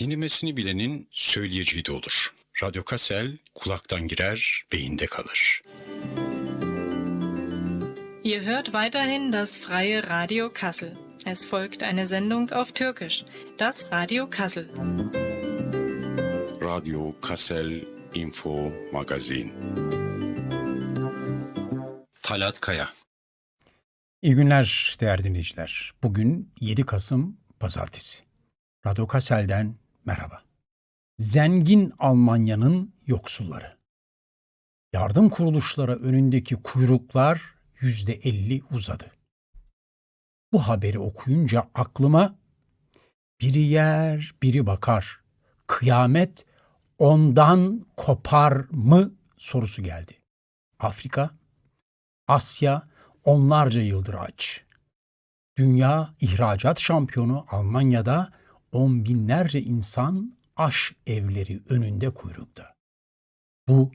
Dinlemesini bilenin söyleyeceği de olur. Radyo Kassel kulaktan girer, beyinde kalır. Ihr hört weiterhin das freie Radio Kassel. Es folgt eine Sendung auf Türkisch, das Radio Kassel. Radyo Kassel Info Magazin. Talat Kaya İyi günler değerli dinleyiciler. Bugün 7 Kasım Pazartesi. Radyo Kassel'den merhaba. Zengin Almanya'nın yoksulları. Yardım kuruluşları önündeki kuyruklar yüzde elli uzadı. Bu haberi okuyunca aklıma biri yer biri bakar. Kıyamet ondan kopar mı sorusu geldi. Afrika, Asya onlarca yıldır aç. Dünya ihracat şampiyonu Almanya'da on binlerce insan aş evleri önünde kuyrukta. Bu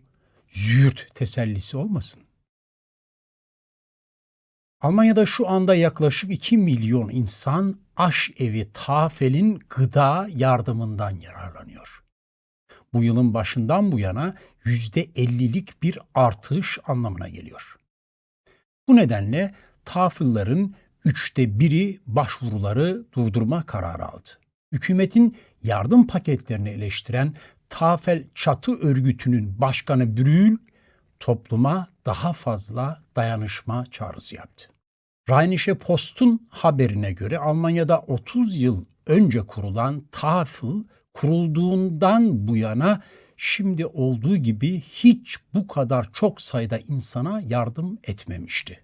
züğürt tesellisi olmasın? Almanya'da şu anda yaklaşık 2 milyon insan aş evi Tafel'in gıda yardımından yararlanıyor. Bu yılın başından bu yana %50'lik bir artış anlamına geliyor. Bu nedenle Tafel'ların üçte biri başvuruları durdurma kararı aldı. Hükümetin yardım paketlerini eleştiren Tafel Çatı Örgütü'nün başkanı Brühl topluma daha fazla dayanışma çağrısı yaptı. Rheinische Post'un haberine göre Almanya'da 30 yıl önce kurulan Tafel kurulduğundan bu yana şimdi olduğu gibi hiç bu kadar çok sayıda insana yardım etmemişti.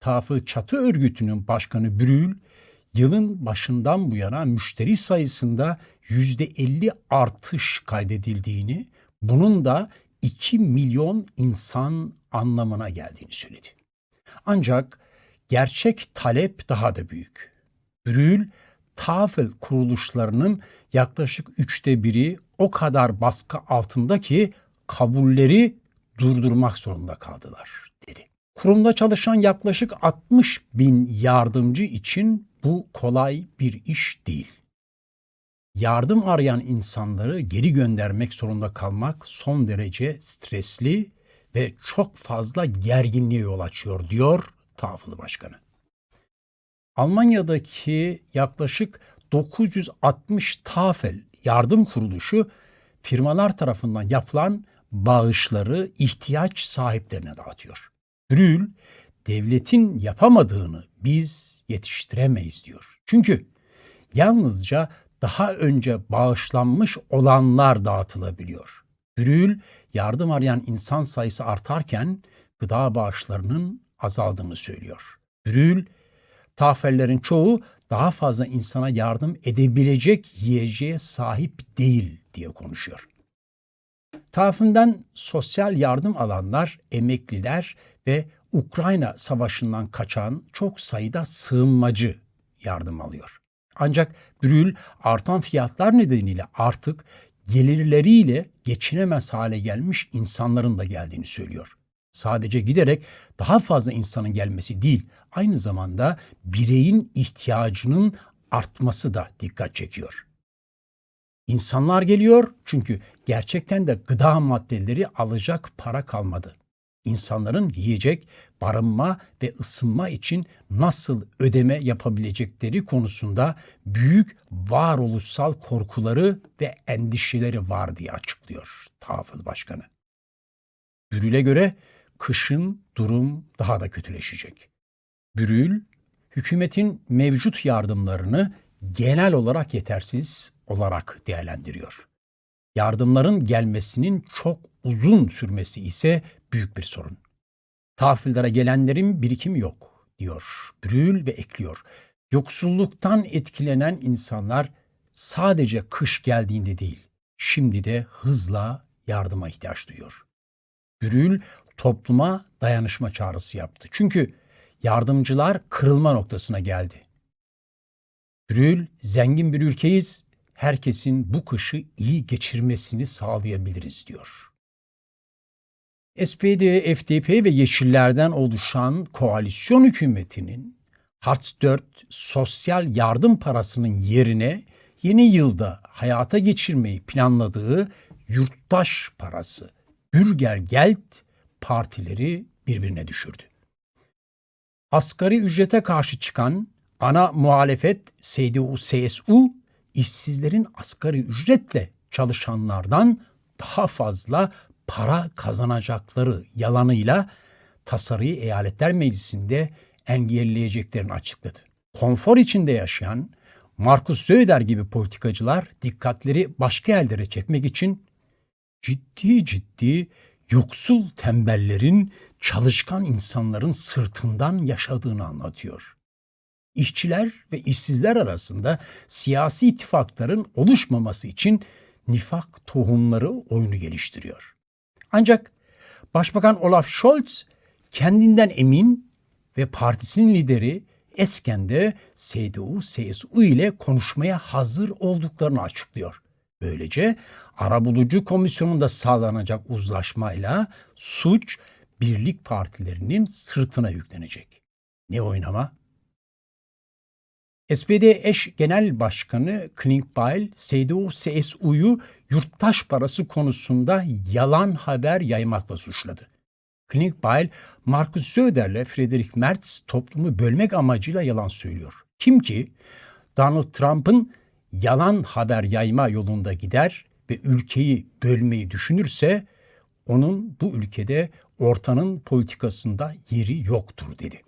Tafel Çatı Örgütü'nün başkanı Brühl, yılın başından bu yana müşteri sayısında %50 artış kaydedildiğini, bunun da 2 milyon insan anlamına geldiğini söyledi. Ancak gerçek talep daha da büyük. Brühl, Tafel kuruluşlarının yaklaşık üçte biri o kadar baskı altında ki kabulleri durdurmak zorunda kaldılar. Kurumda çalışan yaklaşık 60 bin yardımcı için bu kolay bir iş değil. Yardım arayan insanları geri göndermek zorunda kalmak son derece stresli ve çok fazla gerginliğe yol açıyor diyor Tafıl Başkanı. Almanya'daki yaklaşık 960 Tafel yardım kuruluşu firmalar tarafından yapılan bağışları ihtiyaç sahiplerine dağıtıyor. Brühl, devletin yapamadığını biz yetiştiremeyiz diyor. Çünkü yalnızca daha önce bağışlanmış olanlar dağıtılabiliyor. Brühl, yardım arayan insan sayısı artarken gıda bağışlarının azaldığını söylüyor. Brühl, tafellerin çoğu daha fazla insana yardım edebilecek yiyeceğe sahip değil diye konuşuyor. Tafinden sosyal yardım alanlar, emekliler ve Ukrayna savaşından kaçan çok sayıda sığınmacı yardım alıyor. Ancak Brühl artan fiyatlar nedeniyle artık gelirleriyle geçinemez hale gelmiş insanların da geldiğini söylüyor. Sadece giderek daha fazla insanın gelmesi değil, aynı zamanda bireyin ihtiyacının artması da dikkat çekiyor. İnsanlar geliyor çünkü gerçekten de gıda maddeleri alacak para kalmadı. İnsanların yiyecek, barınma ve ısınma için nasıl ödeme yapabilecekleri konusunda büyük varoluşsal korkuları ve endişeleri var diye açıklıyor Tafıl Başkanı. Bürül'e göre kışın durum daha da kötüleşecek. Bürül, hükümetin mevcut yardımlarını genel olarak yetersiz olarak değerlendiriyor. Yardımların gelmesinin çok uzun sürmesi ise büyük bir sorun. Tahvillere gelenlerin birikimi yok diyor Brühl ve ekliyor. Yoksulluktan etkilenen insanlar sadece kış geldiğinde değil, şimdi de hızla yardıma ihtiyaç duyuyor. Brühl topluma dayanışma çağrısı yaptı. Çünkü yardımcılar kırılma noktasına geldi. Brühl, zengin bir ülkeyiz, herkesin bu kışı iyi geçirmesini sağlayabiliriz diyor. SPD, FDP ve Yeşillerden oluşan koalisyon hükümetinin Hartz 4 sosyal yardım parasının yerine yeni yılda hayata geçirmeyi planladığı yurttaş parası Bürgergeld partileri birbirine düşürdü. Asgari ücrete karşı çıkan ana muhalefet CDU-CSU işsizlerin asgari ücretle çalışanlardan daha fazla para kazanacakları yalanıyla tasarıyı eyaletler meclisinde engelleyeceklerini açıkladı. Konfor içinde yaşayan Markus Söder gibi politikacılar dikkatleri başka yerlere çekmek için ciddi ciddi yoksul tembellerin çalışkan insanların sırtından yaşadığını anlatıyor. İşçiler ve işsizler arasında siyasi ittifakların oluşmaması için nifak tohumları oyunu geliştiriyor. Ancak Başbakan Olaf Scholz kendinden emin ve partisinin lideri Esken de CDU-CSU ile konuşmaya hazır olduklarını açıklıyor. Böylece arabulucu komisyonunda sağlanacak uzlaşmayla suç birlik partilerinin sırtına yüklenecek. Ne oynama? SPD eş genel başkanı Klingbeil, CDU-CSU'yu yurttaş parası konusunda yalan haber yaymakla suçladı. Klingbeil, Markus Söder'le Friedrich Merz toplumu bölmek amacıyla yalan söylüyor. Kim ki Donald Trump'ın yalan haber yayma yolunda gider ve ülkeyi bölmeyi düşünürse onun bu ülkede ortanın politikasında yeri yoktur dedi.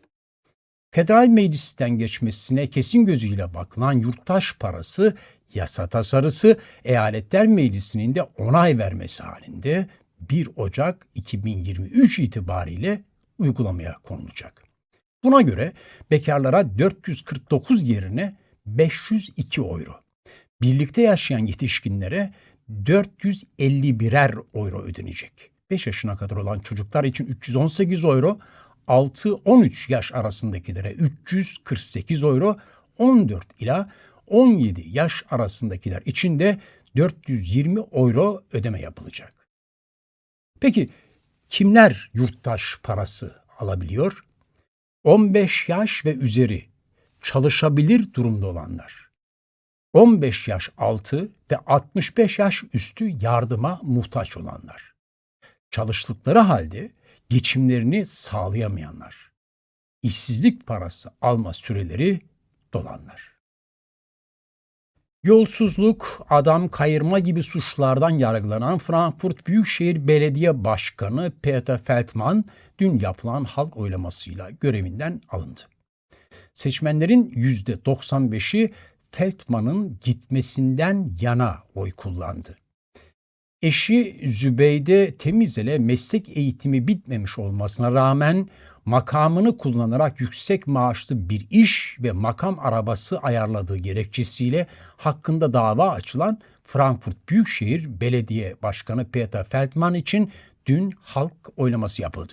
Federal Meclis'ten geçmesine kesin gözüyle bakılan yurttaş parası yasa tasarısı eyaletler meclisinin de onay vermesi halinde 1 Ocak 2023 itibariyle uygulamaya konulacak. Buna göre bekarlara 449 yerine 502 euro, birlikte yaşayan yetişkinlere 451'er euro ödenecek. 5 yaşına kadar olan çocuklar için 318 euro, 6-13 yaş arasındakilere 348 euro, 14 ila 17 yaş arasındakiler için de 420 euro ödeme yapılacak. Peki kimler yurttaş parası alabiliyor? 15 yaş ve üzeri çalışabilir durumda olanlar. 15 yaş altı ve 65 yaş üstü yardıma muhtaç olanlar. Çalıştıkları halde geçimlerini sağlayamayanlar. İşsizlik parası alma süreleri dolanlar. Yolsuzluk, adam kayırma gibi suçlardan yargılanan Frankfurt Büyükşehir Belediye Başkanı Peter Feldman dün yapılan halk oylamasıyla görevinden alındı. Seçmenlerin %95'i Feldman'ın gitmesinden yana oy kullandı. Eşi Zübeyde Temizel'e meslek eğitimi bitmemiş olmasına rağmen makamını kullanarak yüksek maaşlı bir iş ve makam arabası ayarladığı gerekçesiyle hakkında dava açılan Frankfurt Büyükşehir Belediye Başkanı Peter Feldman için dün halk oylaması yapıldı.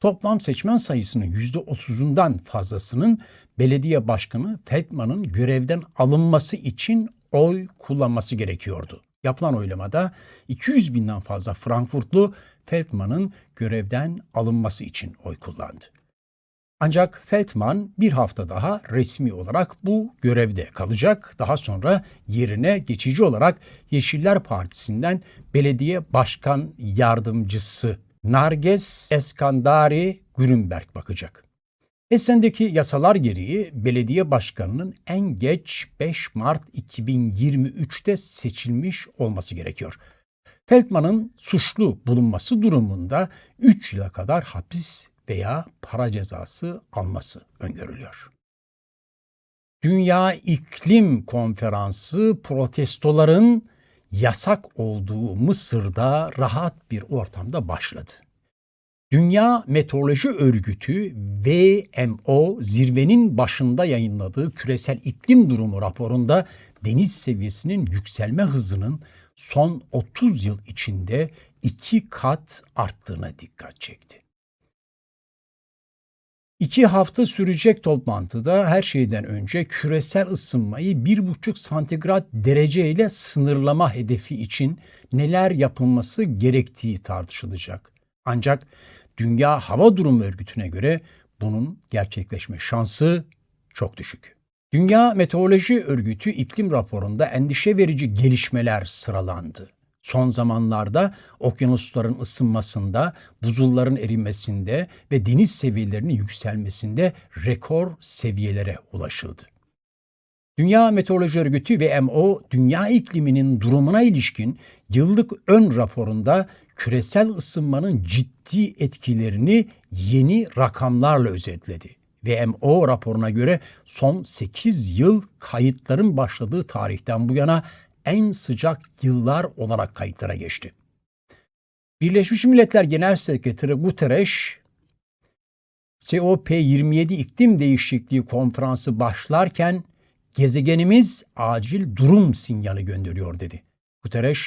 Toplam seçmen sayısının %30'undan fazlasının belediye başkanı Feldman'ın görevden alınması için oy kullanması gerekiyordu. Yapılan oylamada 200 binden fazla Frankfurtlu Feldman'ın görevden alınması için oy kullandı. Ancak Feldman bir hafta daha resmi olarak bu görevde kalacak. Daha sonra yerine geçici olarak Yeşiller Partisi'nden belediye başkan yardımcısı Narges Eskandari Grünberg bakacak. Esen'deki yasalar gereği belediye başkanının en geç 5 Mart 2023'te seçilmiş olması gerekiyor. Feldman'ın suçlu bulunması durumunda 3 yıla kadar hapis veya para cezası alması öngörülüyor. Dünya İklim Konferansı protestoların yasak olduğu Mısır'da rahat bir ortamda başladı. Dünya Meteoroloji Örgütü VMO zirvenin başında yayınladığı küresel iklim durumu raporunda deniz seviyesinin yükselme hızının son 30 yıl içinde iki kat arttığına dikkat çekti. İki hafta sürecek toplantıda her şeyden önce küresel ısınmayı 1,5 santigrat derece ile sınırlama hedefi için neler yapılması gerektiği tartışılacak. Ancak Dünya Hava Durumu Örgütü'ne göre bunun gerçekleşme şansı çok düşük. Dünya Meteoroloji Örgütü iklim raporunda endişe verici gelişmeler sıralandı. Son zamanlarda okyanusların ısınmasında, buzulların erimesinde ve deniz seviyelerinin yükselmesinde rekor seviyelere ulaşıldı. Dünya Meteoroloji Örgütü WMO, dünya ikliminin durumuna ilişkin yıllık ön raporunda küresel ısınmanın ciddi etkilerini yeni rakamlarla özetledi. WMO raporuna göre son 8 yıl kayıtların başladığı tarihten bu yana en sıcak yıllar olarak kayıtlara geçti. Birleşmiş Milletler Genel Sekreteri Guterres, COP27 iklim değişikliği konferansı başlarken gezegenimiz acil durum sinyali gönderiyor dedi. Guterres,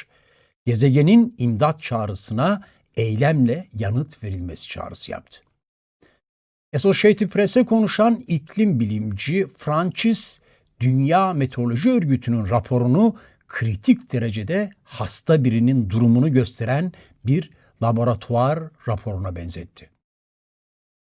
gezegenin imdat çağrısına eylemle yanıt verilmesi çağrısı yaptı. Associated Press'e konuşan iklim bilimci Francis, Dünya Meteoroloji Örgütü'nün raporunu kritik derecede hasta birinin durumunu gösteren bir laboratuvar raporuna benzetti.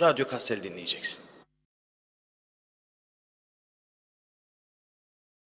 Radyo Kassel dinleyeceksin.